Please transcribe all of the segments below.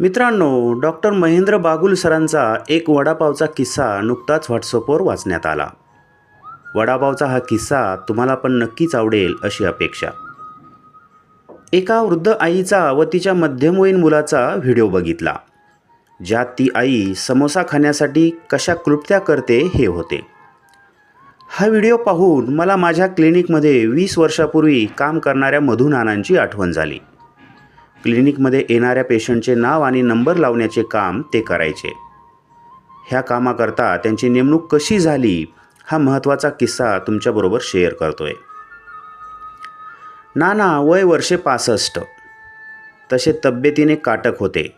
मित्रांनो डॉक्टर महेंद्र बागुल सरांचा एक वडापावचा किस्सा नुकताच व्हॉट्सअपवर वाचण्यात आला. वडापावचा हा किस्सा तुम्हाला पण नक्कीच आवडेल अशी अपेक्षा. एका वृद्ध आईचा व तिच्या मध्यमवयीन मुलाचा व्हिडिओ बघितला ज्यात ती आई समोसा खाण्यासाठी कशा क्लृप्त्या करते हे होते. हा व्हिडिओ पाहून मला माझ्या क्लिनिकमध्ये वीस वर्षापूर्वी काम करणाऱ्या मधुनानांची आठवण झाली. क्लिनिकमध्ये येणाऱ्या पेशंटचे नाव आणि नंबर लावण्याचे काम ते करायचे. ह्या कामाकरता त्यांची नेमणूक कशी झाली हा महत्त्वाचा किस्सा तुमच्याबरोबर शेअर करतोय. नाना वय वर्षे पासष्ट. तसे तब्येतीने काटक होते.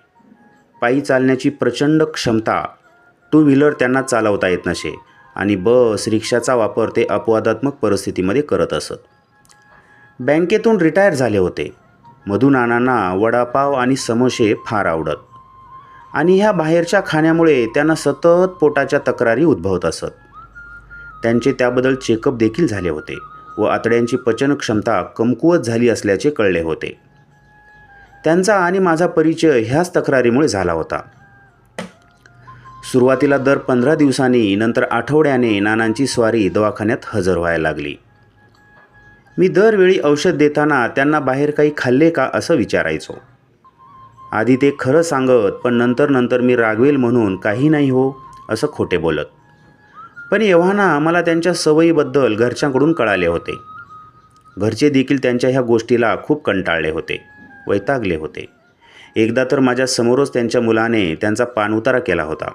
पायी चालण्याची प्रचंड क्षमता. टू व्हीलर त्यांना चालवता येत नसे आणि बस रिक्षाचा वापर ते अपवादात्मक परिस्थितीमध्ये करत असत. बँकेतून रिटायर झाले होते. मधुनानांना वडापाव आणि समोसे फार आवडत. आणि ह्या बाहेरच्या खाण्यामुळे त्यांना सतत पोटाच्या तक्रारी उद्भवत असत. त्यांचे त्याबद्दल चेकअप देखील झाले होते व आतड्यांची पचन क्षमता कमकुवत झाली असल्याचे कळले होते. त्यांचा आणि माझा परिचय ह्याच तक्रारीमुळे झाला होता. सुरुवातीला दर पंधरा दिवसांनी नंतर आठवड्याने नानांची स्वारी दवाखान्यात हजर व्हायला लागली. मी दरवेळी औषध देताना त्यांना बाहेर काही खाल्ले का असं विचारायचो. आधी ते खरं सांगत पण नंतर नंतर मी रागवेल म्हणून काही नाही हो असं खोटे बोलत. पण एव्हाना मला त्यांच्या सवयीबद्दल घरच्यांकडून कळाले होते. घरचे देखील त्यांच्या ह्या गोष्टीला खूप कंटाळले होते वैतागले होते. एकदा तर माझ्या समोरच त्यांच्या मुलाने त्यांचा पाणउतारा केला होता.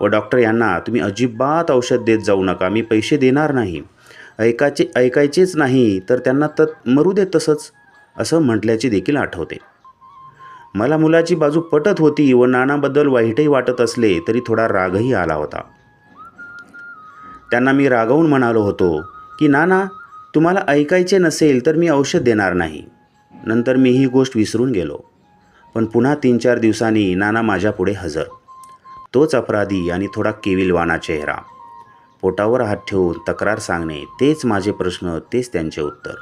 व डॉक्टर यांना तुम्ही अजिबात औषध देत जाऊ नका मी पैसे देणार नाही. ऐकायचे ऐकायचेच नाही तर त्यांना तत् मरू दे तसंच असं म्हटल्याचे देखील आठवते. मला मुलाची बाजू पटत होती व नानाबद्दल वाईटही वाटत असले तरी थोडा रागही आला होता. त्यांना मी रागवून म्हणालो होतो की नाना तुम्हाला ऐकायचे नसेल तर मी औषध देणार नाही. नंतर मी ही गोष्ट विसरून गेलो. पण पुन्हा तीन चार दिवसांनी नाना माझ्यापुढे हजर. तोच अपराधी आणि थोडा केविलवाना चेहरा. पोटावर हात ठेवून तक्रार सांगणे तेच माझे प्रश्न तेच त्यांचे उत्तर.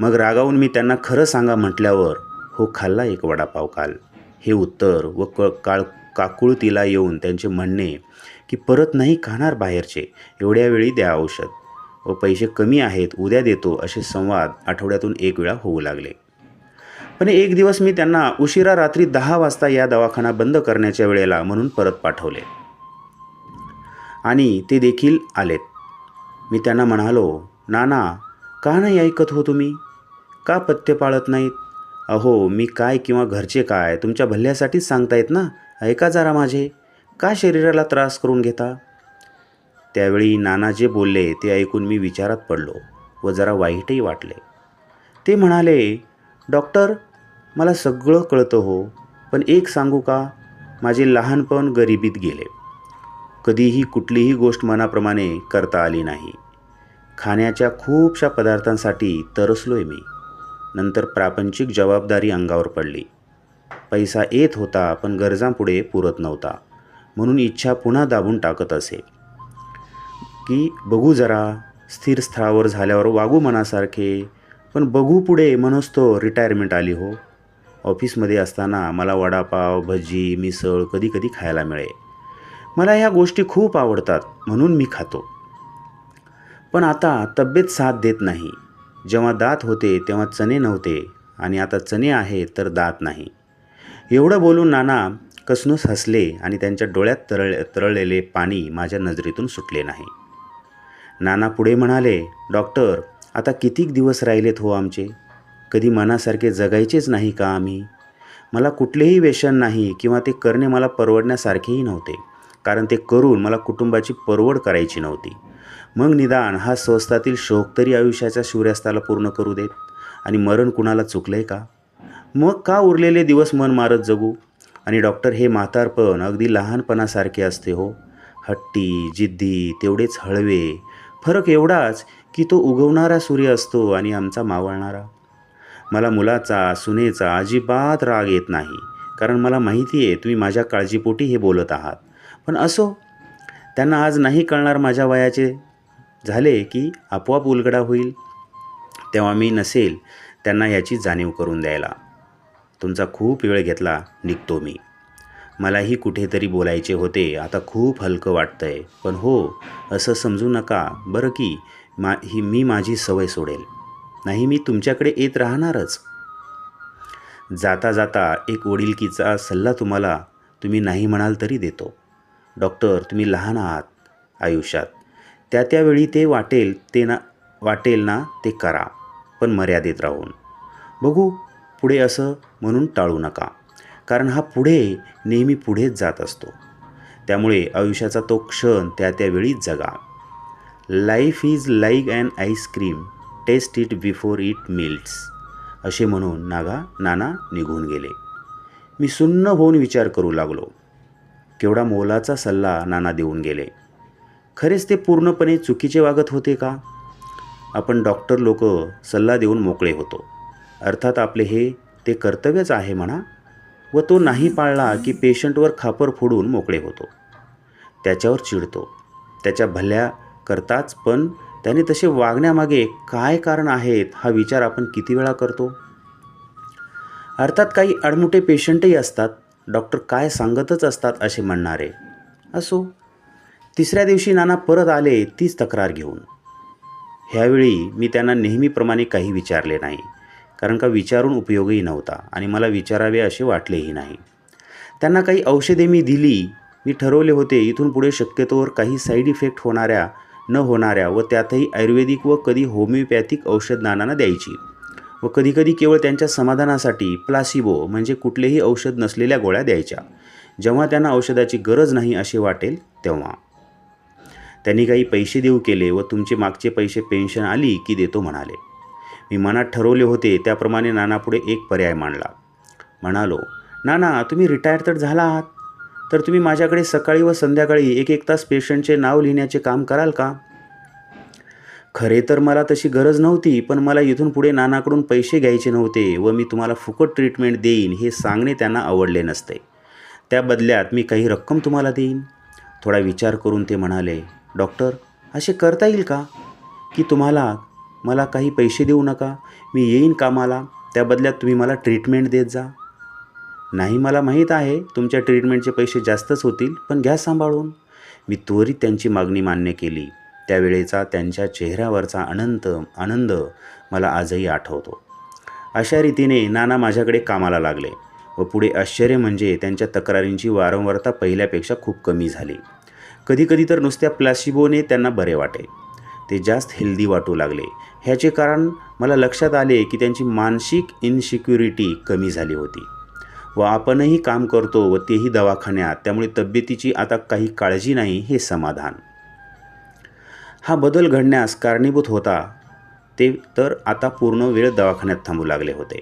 मग रागावून मी त्यांना खरं सांगा म्हटल्यावर हो खाल्ला एक वडापाव काल. हे उत्तर व क काळ काकुळतीला येऊन त्यांचे म्हणणे की परत नाही खाणार बाहेरचे एवढ्या वेळी द्या औषध. व पैसे कमी आहेत उद्या देतो असे संवाद आठवड्यातून एक वेळा होऊ लागले. पण एक दिवस मी त्यांना उशिरा रात्री दहा वाजता या दवाखाना बंद करण्याच्या वेळेला म्हणून परत पाठवले. आणि ते देखील आलेत. मी त्यांना म्हणालो नाना का नाही ऐकत हो तुम्ही? का पत्ते पाळत नाहीत? अहो मी काय किंवा घरचे काय तुमच्या भल्यासाठीच सांगतायत ना? ऐका जरा माझे. का शरीराला त्रास करून घेता? त्यावेळी नाना जे बोलले ते ऐकून मी विचारात पडलो व जरा वाईटही वाटले. ते म्हणाले डॉक्टर मला सगळं कळतं हो पण एक सांगू का? माझे लहानपण गरिबीत गेले. कधीही कुठलीही गोष्ट मनाप्रमाणे करता आली नाही. खाण्याच्या खूपशा पदार्थांसाठी तरसलो आहे मी. नंतर प्रापंचिक जबाबदारी अंगावर पडली. पैसा येत होता पण गरजांपुढे पुरत नव्हता. म्हणून इच्छा पुन्हा दाबून टाकत असे. की बघू जरा स्थिर स्थळावर झाल्यावर वागू मनासारखे पण बघू पुढे मनोस्तो रिटायरमेंट आली हो. ऑफिसमध्ये असताना मला वडापाव भजी मिसळ कधी कधी खायला मिळे. मला ह्या गोष्टी खूप आवडतात म्हणून मी खातो. पण आता तब्येत साथ देत नाही. जेव्हा दात होते तेव्हा चणे नव्हते. आणि आता चणे आहेत तर दात नाही. एवढं बोलून नाना कसनूस हसले आणि त्यांच्या डोळ्यात तरळ तरळलेले पाणी माझ्या नजरेतून सुटले नाही. नाना पुढे म्हणाले डॉक्टर आता कितीक दिवस राहिलेत हो आमचे? कधी मनासारखे जगायचेच नाही का आम्ही? मला कुठलेही व्यसन नाही किंवा ते करणे मला परवडण्यासारखेही नव्हते. कारण ते करून मला कुटुंबाची परवड करायची नव्हती. मग निदान हा स्वस्तातील शोक तरी आयुष्याच्या सूर्यास्ताला पूर्ण करू देत. आणि मरण कुणाला चुकलं आहे का? मग का उरलेले दिवस मन मारत जगू? आणि डॉक्टर हे म्हातारपण अगदी लहानपणासारखे असते हो. हट्टी जिद्दी तेवढेच हळवे. फरक एवढाच की तो उगवणारा सूर्य असतो आणि आमचा मावळणारा. मला मुलाचा सुनेचा अजिबात राग येत नाही. कारण मला माहिती आहे तुम्ही माझ्या काळजीपोटी हे बोलत आहात. पण असो त्यांना आज नाही कळणार माझ्या वयाचे झाले की आपोआप उलगडा होईल. तेव्हा मी नसेल त्यांना याची जाणीव करून द्यायला. तुमचा खूप वेळ घेतला निघतो मी. मलाही कुठेतरी बोलायचे होते आता खूप हलकं वाटतं आहे पण हो असं समजू नका. बरं की मा ही मी माझी सवय सोडेल. नाही मी तुमच्याकडे येत राहणारच. जाता जाता एक वडिलकीचा सल्ला तुम्हाला तुम्ही नाही म्हणाल तरी देतो. डॉक्टर तुम्ही लहान आहात आयुष्यात. त्या त्यावेळी ते वाटेल ते ना वाटेल ना ते करा पण मर्यादित राहून. बघू पुढे असं म्हणून टाळू नका कारण हा पुढे नेहमी पुढेच जात असतो. त्यामुळे आयुष्याचा तो क्षण त्या त्यावेळीच जगा. Life is like and ice cream taste it before it melts असे म्हणून नागा नाना निघून गेले. मी सुन्न होऊन विचार करू लागलो. केवढा मोलाचा सल्ला नाना देऊन गेले. खरेच ते पूर्णपणे चुकीचे वागत होते का? आपण डॉक्टर लोक सल्ला देऊन मोकळे होतो. अर्थात आपले हे ते कर्तव्यच आहे म्हणा. व तो नाही पाळला की पेशंटवर खापर फोडून मोकळे होतो. त्याच्यावर चिडतो. त्याच्या भल्या करताच पण त्याने तसे वागण्यामागे काय कारण आहेत हा विचार आपण किती वेळा करतो? अर्थात काही अडमुटे पेशंटही असतात. डॉक्टर काय सांगतच असतात असे म्हणणारे. असो तिसऱ्या दिवशी नाना परत आले तीच तक्रार घेऊन. ह्यावेळी मी त्यांना नेहमीप्रमाणे काही विचारले नाही कारण का विचारून उपयोगही नव्हता आणि मला विचारावे असे वाटलेही नाही. त्यांना काही औषधे मी दिली मी ठरवले होते इथून पुढे शक्यतोवर काही साईड इफेक्ट होणाऱ्या न होणाऱ्या व त्यातही आयुर्वेदिक व कधी होमिओपॅथिक औषध नानांना द्यायची. व कधीकधी केवळ त्यांच्या समाधानासाठी प्लासिबो म्हणजे कुठलेही औषध नसलेल्या गोळ्या द्यायच्या. जेव्हा त्यांना औषधाची गरज नाही असे वाटेल तेव्हा. त्यांनी काही पैसे देऊ केले व तुमचे मागचे पैसे पेन्शन आली की देतो म्हणाले. मी मनात ठरवले होते त्याप्रमाणे नानापुढे एक पर्याय मांडला. म्हणालो नाना तुम्ही रिटायर तर झाला आहात. तर तुम्ही माझ्याकडे सकाळी व संध्याकाळी एक एक तास पेशंटचे नाव लिहिण्याचे काम कराल का? खरे तर मला तशी गरज नव्हती पण मला इथून पुढे नानाकडून पैसे घ्यायचे नव्हते व मी तुम्हाला फुकट ट्रीटमेंट देईन हे सांगणे त्यांना आवडले नसते. त्या बदल्यात मी काही रक्कम तुम्हाला देईन? थोडा विचार करून ते म्हणाले डॉक्टर असे करता येईल का? की तुम्हाला मला काही पैसे देऊ नका? मी येईन कामाला? त्या बदल्यात तुम्ही मला ट्रीटमेंट देत जा. नाही मला माहीत आहे तुमच्या ट्रीटमेंटचे पैसे जास्तच होतील पण घ्या सांभाळून. मी त्वरित त्यांची मागणी मान्य केली. त्यावेळेचा त्यांच्या चेहऱ्यावरचा अनंत आनंद मला आजही आठवतो. अशा रीतीने नाना माझ्याकडे कामाला लागले व पुढे आश्चर्य म्हणजे त्यांच्या तक्रारींची वारंवारता पहिल्यापेक्षा खूप कमी झाली. कधीकधी तर नुसत्या प्लॅसिबोने त्यांना बरे वाटे. ते जास्त हेल्दी वाटू लागले. ह्याचे कारण मला लक्षात आले की त्यांची मानसिक इनसिक्युरिटी कमी झाली होती व आपणही काम करतो व तेही दवाखान्यात. त्यामुळे तब्येतीची आता काही काळजी नाही हे समाधान. हा बदल घडण्यास कारणीभूत होता. ते तर आता पूर्ण वेळ दवाखान्यात थांबू लागले होते.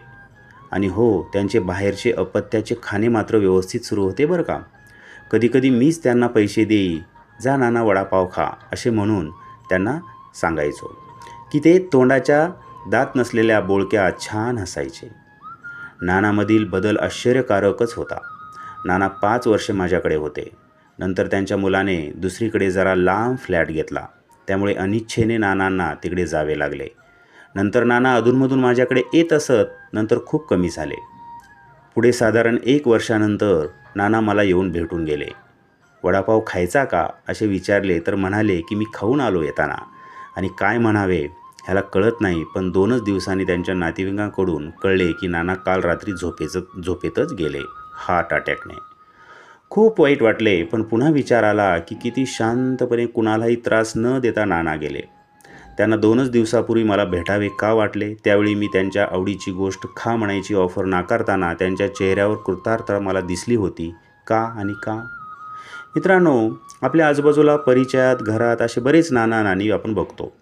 आणि हो त्यांचे बाहेरचे अपत्याचे खाणे मात्र व्यवस्थित सुरू होते बरं का? कधीकधी मीच त्यांना पैसे देई जा नाना वडापाव खा असे म्हणून त्यांना सांगायचो की ते तोंडाच्या दात नसलेल्या बोळक्या छान हसायचे. नानामधील बदल आश्चर्यकारकच होता. नाना पाच वर्षे माझ्याकडे होते. नंतर त्यांच्या मुलाने दुसरीकडे जरा लांब फ्लॅट घेतला. त्यामुळे अनिच्छेने नानांना तिकडे जावे लागले. नंतर नाना अधूनमधून माझ्याकडे येत असत नंतर खूप कमी झाले. पुढे साधारण एक वर्षानंतर नाना मला येऊन भेटून गेले. वडापाव खायचा का? असे विचारले तर म्हणाले की मी खाऊन आलो येताना. आणि काय म्हणावे? ह्याला कळत नाही पण दोनच दिवसांनी त्यांच्या नातेवाईकांकडून कळले की नाना काल रात्री झोपेच झोपेतच गेले. हार्ट अटॅकने. खूप वाईट वाटले पण पुन्हा विचार आला की किती शांतपणे कुणालाही त्रास न देता नाना गेले. त्यांना दोनच दिवसापूर्वी मला भेटावे का वाटले? त्यावेळी मी त्यांच्या आवडीची गोष्ट खा म्हणायची ऑफर नाकारताना त्यांच्या चेहऱ्यावर कृतार्थ मला दिसली होती. का आणि का? मित्रांनो आपल्या आजूबाजूला परिचयात घरात असे बरेच नाना नानी आपण बघतो.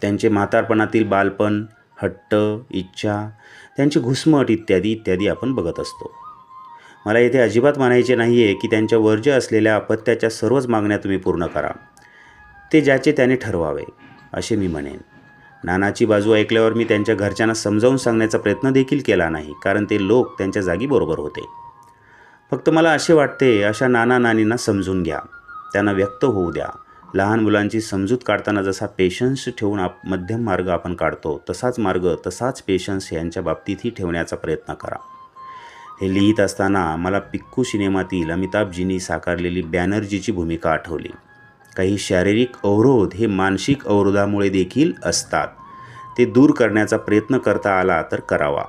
त्यांचे म्हातारपणातील बालपण हट्ट इच्छा त्यांची घुसमट इत्यादी इत्यादी आपण बघत असतो. मला येथे अजिबात मानायचे नाही आहे की त्यांच्या वर्ज्य असलेल्या अपत्याच्या सर्वच मागण्या तुम्ही पूर्ण करा. ते ज्याचे त्याने ठरवावे असे मी म्हणेन. नानाची बाजू ऐकल्यावर मी त्यांच्या घरच्यांना समजावून सांगण्याचा प्रयत्न देखील केला नाही कारण ते लोक त्यांच्या जागी बरोबर होते. फक्त मला असे वाटते अशा नाना नानींना समजून घ्या. त्यांना व्यक्त होऊ द्या. लहान मुलांची समजूत काढताना जसा पेशन्स ठेवून आप मध्यम मार्ग आपण काढतो तसाच मार्ग तसाच पेशन्स यांच्या बाबतीतही ठेवण्याचा प्रयत्न करा. हे लिहित असताना मला पिक्कू सिनेमातील अमिताभजींनी साकारलेली बॅनर्जीची भूमिका आठवली. काही शारीरिक अवरोध हे मानसिक अवरोधामुळे देखील असतात. ते दूर करण्याचा प्रयत्न करता आला तर करावा.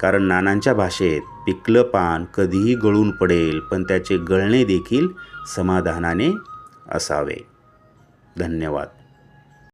कारण नानांच्या भाषेत पिकलं पान कधीही गळून पडेल पण त्याचे गळणे देखील समाधानाने असावे. धन्यवाद.